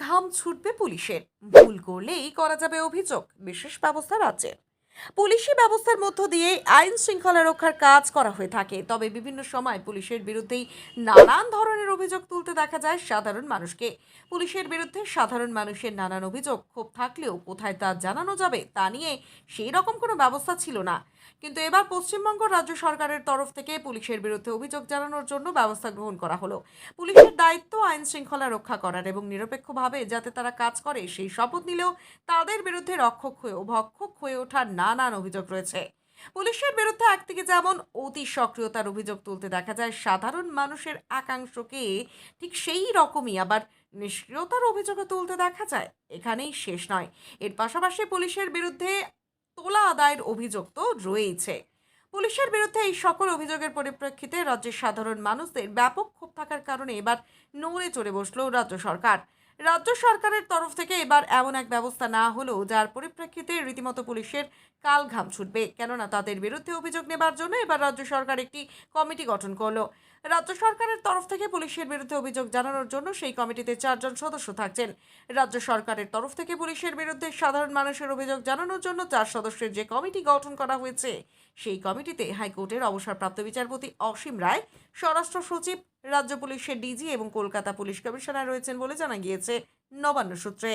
ঘাম ছুটবে পুলিশের। ভুল করলেই করা যাবে অভিযোগ বিশেষ ব্যবস্থা রাজ্যের। পুলিশি ব্যবস্থার মধ্য দিয়ে আইন শৃঙ্খলা রক্ষার কাজ করা হয়ে থাকে। তবে বিভিন্ন সময় পুলিশের বিরুদ্ধেই নানান ধরনের অভিযোগ তুলতে দেখা যায় সাধারণ মানুষকে। পুলিশের বিরুদ্ধে সাধারণ মানুষের নানান অভিযোগ ক্ষোভ থাকলেও কোথায় তা জানানো যাবে তা নিয়ে সেই রকম কোনো ব্যবস্থা ছিল না। কিন্তু এবার পশ্চিমবঙ্গ রাজ্য সরকারের তরফ থেকে পুলিশের বিরুদ্ধে অভিযোগ জানানোর জন্য ব্যবস্থা গ্রহণ করা হলো। পুলিশের দায়িত্ব আইন শৃঙ্খলা রক্ষা করার এবং নিরপেক্ষভাবে যাতে তারা কাজ করে সেই শপথ নিলেও তাদের বিরুদ্ধে রক্ষক হয়ে ও ভক্ষক হয়ে ওঠার নানান অভিযোগ রয়েছে। পুলিশের বিরুদ্ধে একদিকে যেমন অতি সক্রিয়তার অভিযোগ তুলতে দেখা যায়, সাধারণ মানুষের একাংশকে ঠিক সেই রকমই আবার নিষ্ক্রিয়তার অভিযোগও তুলতে দেখা যায়। এখানেই শেষ নয়। এর পাশাপাশি পুলিশের বিরুদ্ধে তোলা আদায়ের অভিযোগ তো রয়েইছে। পুলিশের বিরুদ্ধে এই সকল অভিযোগের পরিপ্রেক্ষিতে রাজ্যের সাধারণ মানুষদের ব্যাপক ক্ষোভ থাকার কারণে এবার নড়ে চড়ে বসল রাজ্য সরকার। রাজ্য সরকারের তরফ থেকে এবার এমন এক ব্যবস্থা না হলেও যার পরিপ্রেক্ষিতে রীতিমতো পুলিশের কাল ঘাম ছুটবে। কেননা তাদের বিরুদ্ধে অভিযোগ নেবার জন্য এবার রাজ্য সরকার একটি কমিটি গঠন করল। রাজ্য সরকারের তরফ থেকে পুলিশের বিরুদ্ধে অভিযোগ জানানোর জন্য সেই কমিটিতে চারজন সদস্য থাকছেন। রাজ্য সরকারের তরফ থেকে পুলিশের বিরুদ্ধে সাধারণ মানুষের অভিযোগ জানানোর জন্য চার সদস্যের যে কমিটি গঠন করা হয়েছে, সেই কমিটিতে হাইকোর্টের অবসরপ্রাপ্ত বিচারপতি অসীম রায়, স্বরাষ্ট্র সচিব রাজ্য পুলিশের ডিজি এবং কলকাতা পুলিশ কমিশনার রয়েছেন বলে জানা গিয়েছে নবান্ন সূত্রে।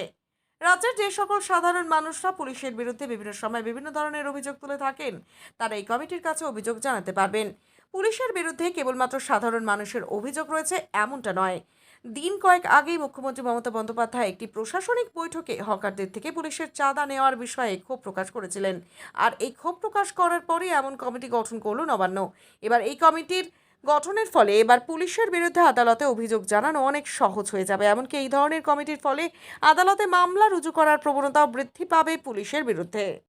রাজ্যের যে সকল সাধারণ মানুষরা পুলিশের বিরুদ্ধে বিভিন্ন সময় বিভিন্ন ধরনের অভিযোগ তুলে থাকেন, তারা এই কমিটির কাছে অভিযোগ জানাতে পারবেন। পুলিশের বিরুদ্ধে কেবলমাত্র সাধারণ মানুষের অভিযোগ রয়েছে এমনটা নয়। দিন কয়েক আগেই মুখ্যমন্ত্রী মমতা বন্দ্যোপাধ্যায় একটি প্রশাসনিক বৈঠকে হকারদের থেকে পুলিশের চাঁদা নেওয়ার বিষয়ে ক্ষোভ প্রকাশ করেছিলেন। আর এই ক্ষোভ প্রকাশ করার পরে এমন কমিটি গঠন করল নবান্ন। এবার এই কমিটির গঠনের ফলে এবার পুলিশের বিরুদ্ধে আদালতে অভিযোগ জানানো অনেক সহজ হয়ে যাবে। এমনকি এই ধরনের কমিটির ফলে আদালতে মামলা রুজু করার প্রবণতাও বৃদ্ধি পাবে পুলিশের বিরুদ্ধে।